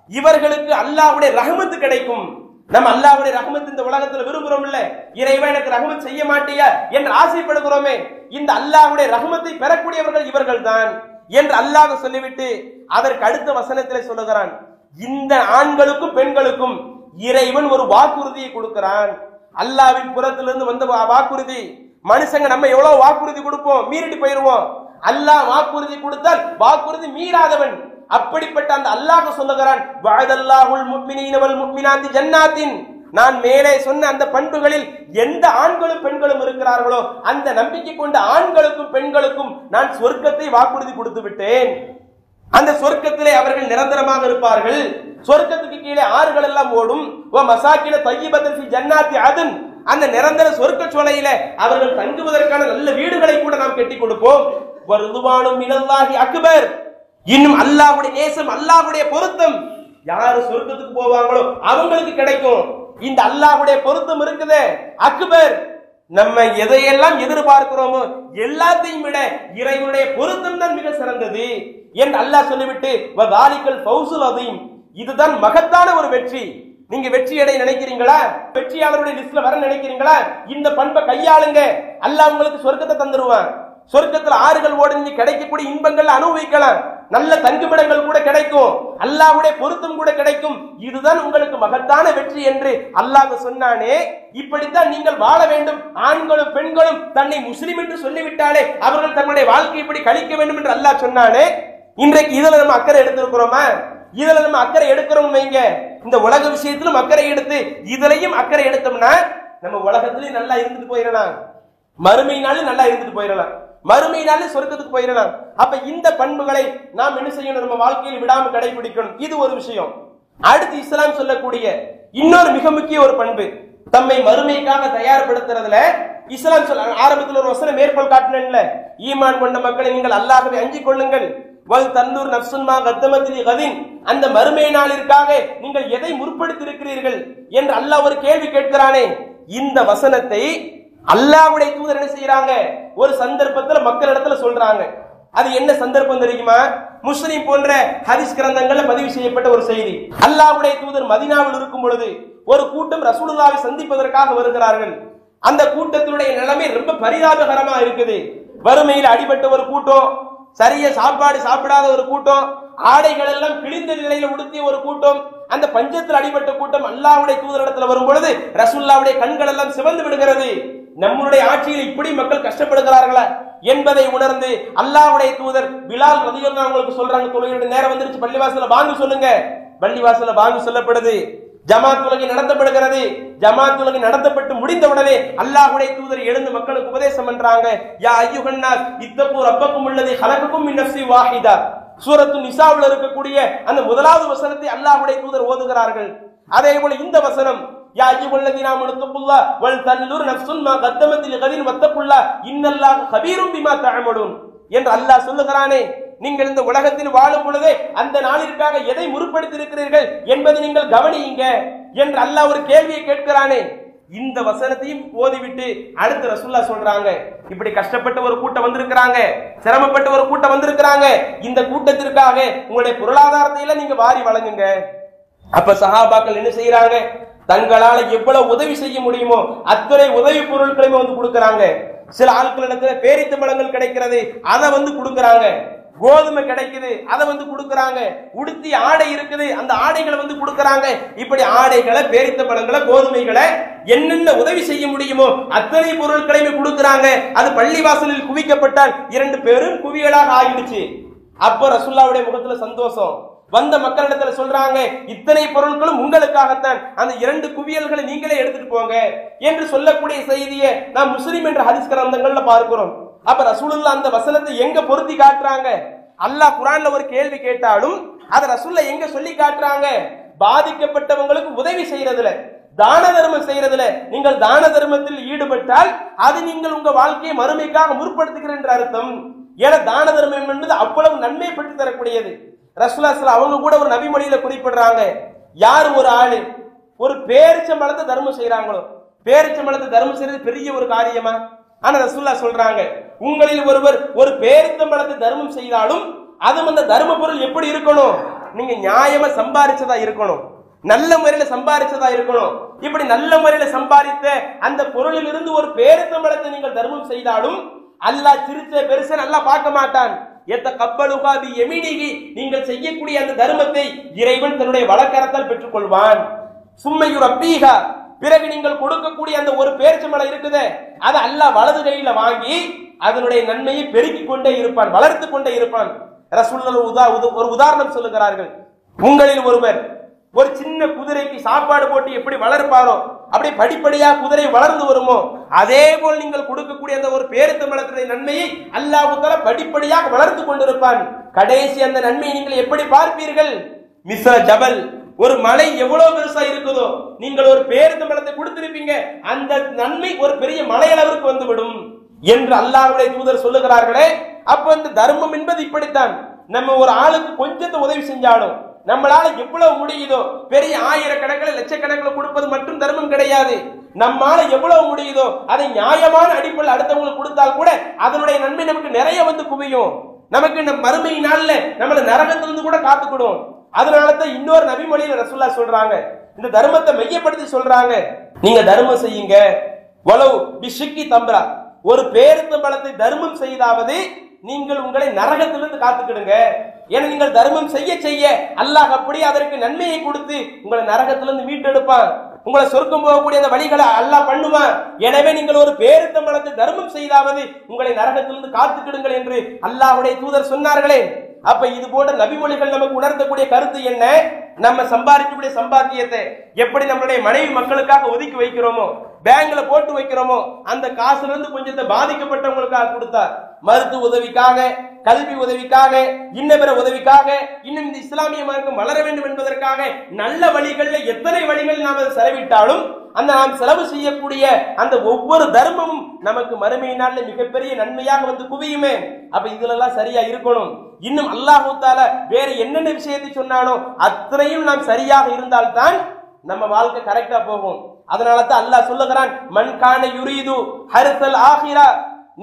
இவர்களுக்கு அல்லாஹ்வுடைய ரஹமத்து கிடைக்கும். நம்ம அல்லாவுடைய ரஹமத் இந்த உலகத்துல விரும்புறோம் இல்ல? இறைவன் எனக்கு ரஹமத் செய்ய மாட்டியா என்று ஆசைப்படுகிறோமே? இந்த அல்லாஹ்வுடைய ரஹமத்தை பெறக்கூடியவர்கள் இவர்கள் தான் என்று அல்லாஹ் சொல்லிவிட்டு அதற்கு அடுத்த வசனத்தில் சொல்லுகிறான். இந்த ஆண்களுக்கும் பெண்களுக்கும் இறைவன் ஒரு வாக்குறுதியை கொடுக்கிறான். அல்லாவின் புறத்திலிருந்து வந்த வா- வாக்குறுதி மனுஷங்க நம்ம எவ்வளவு வாக்குறுதி கொடுப்போம்? மீறிட்டு போயிருவோம். அல்லாஹ் வாக்குறுதி கொடுத்தால் வாக்குறுதி மீறாதவன். அப்படிப்பட்ட அந்த அல்லாஹ் சொல்லுகிறான் வாய்தல்லாஹுல் முஃமினீன வல் முஃமினாத்தி ஜன்னாத்தின். நான் மேலே சொன்ன அந்த பண்புகளில் எந்த ஆண்களும் பெண்களும் இருக்கிறார்களோ அந்த நம்பிக்கை கொண்ட ஆண்களுக்கும் பெண்களுக்கும் நான் சொர்க்கத்தை வாக்குறுதி கொடுத்து விட்டேன். அந்த சொர்க்கத்திலே அவர்கள் நிரந்தரமாக இருப்பார்கள். சொர்க்கத்துக்கு கீழே ஆறுகள் எல்லாம் ஓடும். ஓ மசாக்கில தையபத்தன் ஜன்னாத்தி அதன். அந்த நிரந்தர சொர்க்க சோலையில அவர்கள் தங்குவதற்கான நல்ல வீடுகளை கூட நாம் கட்டி கொடுப்போம். வருதுவானும் மினல்லாஹி அக்பர். இன்னும் அல்லாஹ்வுடைய நேசம் அல்லாஹ்வுடைய பொருத்தம். யாரு சொர்க்கத்துக்கு போவாங்களோ அவங்களுக்கு கிடைக்கும். இந்த அல்லாஹ்வுடைய பொருத்தம் இருக்குது. அக்பர் நம்ம எதையெல்லாம் எதிர்பார்க்கிறோமோ எல்லாத்தையும் விட இறைவனுடைய பொருத்தம் தான் மிக சிறந்தது என்று அல்லாஹ் சொல்லிவிட்டு வதாலிக்கல் ஃபௌசுல் அதீம் இதுதான் மகத்தான ஒரு வெற்றி. நீங்க வெற்றி அடைய நினைக்கிறீங்களா? வெற்றியாளருடைய லிஸ்ட்ல வர நினைக்கிறீங்களா? இந்த பண்பை கையாளுங்க. அல்லாஹ் உங்களுக்கு சொர்க்கத்தை தந்துருவான். சொர்க்கத்தில் ஆறுகள் ஓடி கிடைக்கக்கூடிய இன்பங்கள் அனுபவிக்கலாம். நல்ல தங்குமிடங்கள் கூட கிடைக்கும். அல்லாவுடைய பொருத்தம் கூட கிடைக்கும். இதுதான் உங்களுக்கு மகத்தான வெற்றி என்று அல்லாஹ் சொன்னானே. இப்படித்தான் நீங்கள் வாழ வேண்டும். ஆண்களும் பெண்களும் தன்னை முஸ்லிம் என்று சொல்லிவிட்டாலே அவர்கள் தங்களுடைய வாழ்க்கை இப்படி கழிக்க வேண்டும் என்று அல்லாஹ் சொன்னானே. இன்றைக்கு இதுல நம்ம அக்கறை எடுத்திருக்கிறோமா? இதுல நம்ம அக்கறை எடுக்கிறோம் வைங்க. இந்த உலக விஷயத்திலும் அக்கறை எடுத்து இதுலயும் அக்கறை எடுத்தோம்னா நம்ம உலகத்திலயும் நல்லா இருந்துட்டு போயிடலாம். மறுமையினாலும் நல்லா இருந்துட்டு போயிடலாம். மறுமையினாலே சொர்க்கத்துக்கு போயிடலாம். அப்ப இந்த பண்புகளை நாம் என்ன செய்யணும்? நம்ம வாழ்க்கையில் விடாம கடைபிடிக்கணும். இது ஒரு விஷயம். அடுத்து இஸ்லாம் சொல்லக்கூடிய இன்னொரு மிக முக்கிய ஒரு பண்பு. தம்மை மறுமைக்காக தயார்படுத்துறதுல இஸ்லாம் சொல்ல ஆரம்பத்தில் ஒரு வசனம் மேற்கோள் காட்டினேன்ல. ஈமான் கொண்ட மக்களை நீங்கள் அல்லாஹவே அஞ்சிக் கொள்ளுங்கள். வல் தன்னூர் நப்சுன்மா கத்தமத்தில் கதின். அந்த மறுமை நாளிற்காக நீங்கள் எதை முற்படுத்தியிருக்கிறீர்கள்? என்று அல்லாஹ் ஒரு கேள்வி கேட்கிறானே. இந்த வசனத்தை அல்லாவுடைய தூதர் என்ன செய்யறாங்க ஒரு சந்தர்ப்பத்துல மக்களிடத்துல சொல்றாங்க. அது என்ன சந்தர்ப்பம் தெரியுமா? முஸ்லிம் போன்ற ஹரிஸ் கிரந்தங்கள்ல பதிவு செய்யப்பட்ட ஒரு செய்தி. அல்லாவுடைய தூதர் மதீனாவில் இருக்கும் பொழுது ஒரு கூட்டம் ரசூலுல்லாவை சந்திப்பதற்காக வருகிறார்கள். அந்த கூட்டத்தினுடைய நிலைமை ரொம்ப பரிதாபகரமா இருக்குது. வறுமையில் அடிபட்ட ஒரு கூட்டம் சரிய சாப்பாடு சாப்பிடாத ஒரு கூட்டம் ஆடைகள் எல்லாம் கிழிந்த நிலையில உடுத்திய ஒரு கூட்டம் அந்த பஞ்சத்தில் அடிபட்ட கூட்டம் அல்லாவுடைய தூதரிடத்துல வரும் பொழுது ரசூல்லாவுடைய கண்கள் எல்லாம் சிவந்து விடுகிறது. நம்முடைய ஆட்சியில் இப்படி மக்கள் கஷ்டப்படுகிறார்களா என்பதை உணர்ந்து அல்லாவுடைய தூதர் பிலால் ரதியல்லா உங்களுக்கு சொல்றாங்க தொழுகையுடைய நேரம் வந்துருச்சு பள்ளிவாசல வாங்க சொல்லுங்க. பள்ளிவாசல வாங்க சொல்லப்படுது. ஜமாத் உலகை நடத்தப்படுகிறது. ஜமாத் உலகை நடத்தப்பட்டு முடிந்த உடனே அல்லாஹுடைய தூதர் எழுந்து மக்களுக்கு உபதேசம் பண்றாங்க. யா ஐயுகன்னாஸ் இத்தப்பூர் அப்பக்கும் உள்ளது ஹலகுக்கும் மின் வாஹிதா. சூரத்து நிசாவில் இருக்கக்கூடிய அந்த முதலாவது வசனத்தை அல்லாஹுடைய தூதர் ஓதுகிறார்கள். அதே போல இந்த வசனம் யா ஐயுகல்லதீன ஆமனு தக்குல்லா வல் தல்லூர் நஃப்சுன் மா கத்தமத்தில் கதின் வத்தக்குல்லா இன்னல்லாஹ் கபீரும் பிமா என்று அல்லாஹ் சொல்லுகிறானே நீங்கள் இந்த உலகத்தில் வாழும் பொழுதே அந்த நாளிற்காக எதை முற்படுத்தியிருக்கிறீர்கள் என்பதை நீங்கள் கவனியுங்க என்று அல்லாஹ் ஒரு கேள்வியை கேட்கிறானே இந்த வசனத்தையும் ஓதிவிட்டு அடுத்து ரசுல்லா சொல்றாங்க இப்படி கஷ்டப்பட்ட ஒரு கூட்டம் வந்திருக்கிறாங்க சிரமப்பட்ட ஒரு கூட்டம் வந்திருக்கிறாங்க இந்த கூட்டத்திற்காக உங்களுடைய பொருளாதாரத்தை எல்லாம் நீங்க வாரி வழங்குங்க அப்ப சஹாபாக்கள் என்ன செய்யறாங்க தங்களால எவ்வளவு உதவி செய்ய முடியுமோ அத்தனை உதவி பொருட்களையும் வந்து கொடுக்கறாங்க. சில ஆட்களிடத்துல பேரித்த பழங்கள் கிடைக்கிறது அதை வந்து கொடுக்கறாங்க. கோதுமை கிடைக்குது அதை வந்து கொடுக்கறாங்க. உடுத்தி ஆடை இருக்குது அந்த ஆடைகளை வந்து கொடுக்கறாங்க. இப்படி ஆடைகளை பேரித்த பழங்களை கோதுமைகளை என்னென்ன உதவி செய்ய முடியுமோ அத்தனை பொருட்களையும் கொடுக்கறாங்க. அது பள்ளிவாசலில் குவிக்கப்பட்டால் இரண்டு பேரும் குவியலாக ஆகிடுச்சு. அப்ப ரசுல்லாவுடைய முகத்துல சந்தோஷம். வந்த மக்களிடத்துல சொல்றாங்க இத்தனை பொருட்களும் உங்களுக்காகத்தான். அந்த இரண்டு குவியல்களை நீங்களே எடுத்துட்டு போங்க என்று சொல்லக்கூடிய செய்தியை நாம் முஸ்லிம் என்ற ஹரிஸ் கிரந்தங்கள்ல பார்க்கிறோம். அப்ப ரசூலுல்லா அந்த வசனத்தை எங்க பொருத்தி காட்டுறாங்க? அல்லாஹ் குரான்ல ஒரு கேள்வி கேட்டாலும் அதை ரசூல்ல எங்க சொல்லி காட்டுறாங்க? பாதிக்கப்பட்டவங்களுக்கு உதவி செய்யறதுல தான தர்மம் செய்யறதுல. நீங்கள் தான தர்மத்தில் ஈடுபட்டால் அது நீங்கள் உங்க வாழ்க்கையை மறுமைக்காக முற்படுத்துகிற என்ற அர்த்தம். ஏன்னா தான தர்மம் என்பது அவ்வளவு நன்மை பெற்று தரக்கூடியது ரசூலாஸ்ல அவங்க கூட ஒரு நபிமொழியில குறிப்பிடுறாங்க. யார் ஒரு ஆளு? ஒரு பேரிச்சம்பழத்தை தர்மம் செய்யறாங்களோ பேரிச்சம்பழத்தை தர்மம் செய்யறது பெரிய ஒரு காரியமா? ஆனா ரசூல்லா சொல்றாங்க உங்களில் ஒருவர் ஒரு பேரிச்சம்பழத்தை தர்மம் செய்தாலும் அதுவும் அந்த தர்ம பொருள் எப்படி இருக்கணும்? நீங்க நியாயமா சம்பாரிச்சதா இருக்கணும். நல்ல முறையில சம்பாரிச்சதா இருக்கணும். இப்படி நல்ல முறையில சம்பாதித்த அந்த பொருளில் இருந்து ஒரு பேரித்தம்பளத்தை நீங்கள் தர்மம் செய்தாலும் அல்லாஹ் சிரிச்ச பெருசை நல்லா பார்க்க மாட்டான். எத்த கப்பலுகாபி எமினிகி நீங்கள் செய்யக்கூடிய அந்த தர்மத்தை இறைவன் தன்னுடைய வழக்கரத்தால் பெற்றுக்கொள்வான். சும்மையுர் அப்பீகா பிறகு நீங்கள் கொடுக்கக்கூடிய அந்த ஒரு பேரிச்சம்பழம் இருக்குதே அதை அல்லாஹ் வலது கையில வாங்கி அதனுடைய நன்மையை பெருக்கிக் கொண்டே இருப்பான் வளர்த்து கொண்டே இருப்பான். ரசூலுல்லாஹ் உதா உத- ஒரு உதாரணம் சொல்லுகிறார்கள். உங்களில் ஒருவர் ஒரு சின்ன குதிரைக்கு சாப்பாடு போட்டு எப்படி வளர்ப்பாரோ அப்படி படிப்படியா குதிரை வளர்ந்து வருமோ அதே போல் நீங்கள் கொடுக்கக்கூடிய அந்த ஒரு பேருத்தம்பளத்துடைய நன்மையை அல்லாஹ் படிப்படியாக வளர்த்து கொண்டிருப்பான். கடைசி அந்த நன்மையை நீங்கள் எப்படி பார்ப்பீர்கள்? மிஸ்ர ஜபல். ஒரு மலை எவ்வளவு பெருசா இருக்குதோ நீங்கள் ஒரு பேருத்தம்பளத்தை கொடுத்திருப்பீங்க அந்த நன்மை ஒரு பெரிய மலையளவிற்கு வந்துவிடும் என்று அல்லாஹுடைய தூதர் சொல்லுகிறார்களே. அப்ப இந்த தர்மம் என்பது இப்படித்தான். நம்ம ஒரு ஆளுக்கு கொஞ்சத்தை உதவி செஞ்சாலும் நம்மளால எவ்வளவு முடியுதோ பெரிய ஆயிரக்கணக்கில் லட்சக்கணக்கில் கொடுப்பது மட்டும் தர்மம் கிடையாது. நம்மால எவ்வளவு முடியுதோ அதை நியாயமான அடிப்படையில் அடுத்தவங்களுக்கு கொடுத்தால் கூட அதனுடைய நன்மை நமக்கு நிறைய வந்து குவியும். நமக்கு இந்த மறுமை நாள்ல நம்மள நரகத்திலிருந்து கூட காத்துக்கிடும். அதனால தான் இன்னொரு நபிமொழியில ரசுல்லா சொல்றாங்க. இந்த தர்மத்தை மையப்படுத்தி சொல்றாங்க. நீங்க தர்மம் செய்யுங்க. வலவு பிஷிக்கி தம்பரா ஒரு பேருத்த பலத்தை தர்மம் செய்தாவது நீங்கள் உங்களை நரகத்திலிருந்து காத்துக்கிடுங்க. ஏன்னா நீங்கள் தர்மம் செய்ய செய்ய அல்லாஹ் அப்படியே அதற்கு நன்மையை கொடுத்து உங்களை நரகத்திலிருந்து மீட்டெடுப்பான் உங்களை சொர்க்கம் போகக்கூடிய அந்த வழிகளை அல்லாஹ் பண்ணுவான் எனவே நீங்கள் ஒரு பேருத்தம்பளத்தை தர்மம் செய்தாவது உங்களை நரகத்திலிருந்து காத்துக்கிடுங்கள் என்று அல்லாஹுடைய தூதர் சொன்னார்களே. அப்ப இது போன்ற நபிமொழிகள் நமக்கு உணர்த்தக்கூடிய கருத்து என்ன? நம்ம சம்பாதிக்கக்கூடிய சம்பாத்தியத்தை எப்படி நம்மளுடைய மனைவி மக்களுக்காக ஒதுக்கி வைக்கிறோமோ பேங்க்ல போட்டு வைக்கிறோமோ அந்த காசுல இருந்து கொஞ்சத்தை பாதிக்கப்பட்டவங்களுக்காக கொடுத்தார். மருத்துவ உதவிக்காக கல்வி உதவிக்காக இன்ன பிற உதவிக்காக இன்னும் இந்த இஸ்லாமிய மார்க்கம் வளர வேண்டும் என்பதற்காக நல்ல வழிகள்ல எத்தனை வழிகள் நாம் அதை செலவிட்டாலும் அந்த நாம் செலவு செய்யக்கூடிய அந்த ஒவ்வொரு தர்மமும் நமக்கு மறுமையினால மிகப்பெரிய நன்மையாக வந்து குவியுமே. அப்ப இதுல எல்லாம் சரியா இருக்கணும். இன்னும் அல்லாஹூத்தால வேற என்னென்ன விஷயத்தை சொன்னானோ அத்தனையும் நாம் சரியாக இருந்தால்தான் நம்ம வாழ்க்கை கரெக்டா போகும். அதனால தான் அல்லாஹ் சொல்லுகிறான் மண்கான யுரீது ஹர்சல் ஆகிரா.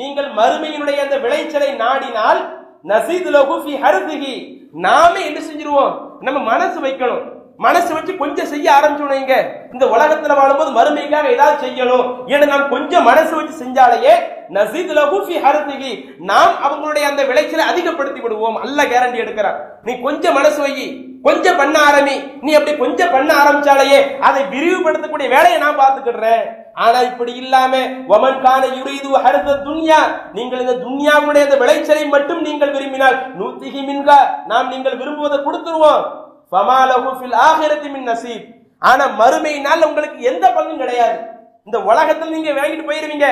நீங்கள் மறுமையினுடைய அந்த விளைச்சலை நாடினால் நசீது லகுஃபி ஃபி நாமே என்ன செஞ்சிருவோம்? நம்ம மனசு வைக்கணும். மனசு வச்சு கொஞ்சம் செய்ய ஆரம்பிச்சோம் இந்த உலகத்துல வாழும்போது மறுமைக்காக ஏதாவது செய்யணும். ஏன்னா நாம் கொஞ்சம் மனசு வச்சு செஞ்சாலேயே நசீது லஹூஃபி ஹரத்திகி நாம் அவங்களுடைய அந்த விளைச்சலை அதிகப்படுத்தி விடுவோம். அல்ல கேரண்டி எடுக்கிறான். நீ கொஞ்சம் மனசு வை கொஞ்சம் பண்ண ஆரம்பி. நீ அப்படி கொஞ்சம் பண்ண ஆரம்பிச்சாலேயே அதை விரிவுபடுத்தக்கூடிய வேலையை நான் பார்த்துக்கிடுறேன். ஆனா இப்படி இல்லாம ஒமன் கான யுரீது ஹர்த துன்யா நீங்கள் இந்த துன்யாவுடைய அந்த விளைச்சலை மட்டும் நீங்கள் விரும்பினால் நூத்திகி மின்கா நாம் நீங்கள் விரும்புவதை கொடுத்துருவோம். ஃபமாலஹு ஃபில் ஆகிரத்தி மின் நசீப். ஆனா மறுமை நாள் உங்களுக்கு எந்த பங்கும் கிடையாது. இந்த உலகத்தில் நீங்க வாங்கிட்டு போயிருவீங்க.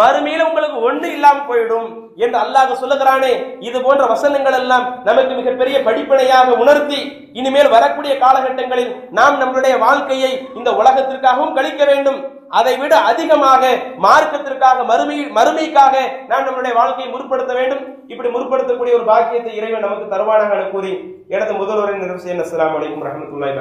மறுமையில உங்களுக்கு ஒண்ணு இல்லாம போயிடும் என்று அல்லாஹ் சொல்லுகிறானே. இது போன்ற வசனங்கள் எல்லாம் நமக்கு மிகப்பெரிய படிப்பனையாக உணர்த்தி இனிமேல் வரக்கூடிய காலகட்டங்களில் நாம் நம்மளுடைய வாழ்க்கையை இந்த உலகத்திற்காகவும் கழிக்க வேண்டும். அதை விட அதிகமாக மார்க்கத்திற்காக மறுமை மறுமைக்காக நாம் நம்மளுடைய வாழ்க்கையை முற்படுத்த வேண்டும். இப்படி முற்படுத்தக்கூடிய ஒரு பாக்கியத்தை இறைவன் நமக்கு தருவானாக என கூறி எனது முதல்வரின் நிறைவு செய்ய அஸ்ஸலாமு அலைக்கும் ரஹமத்துல்லாஹி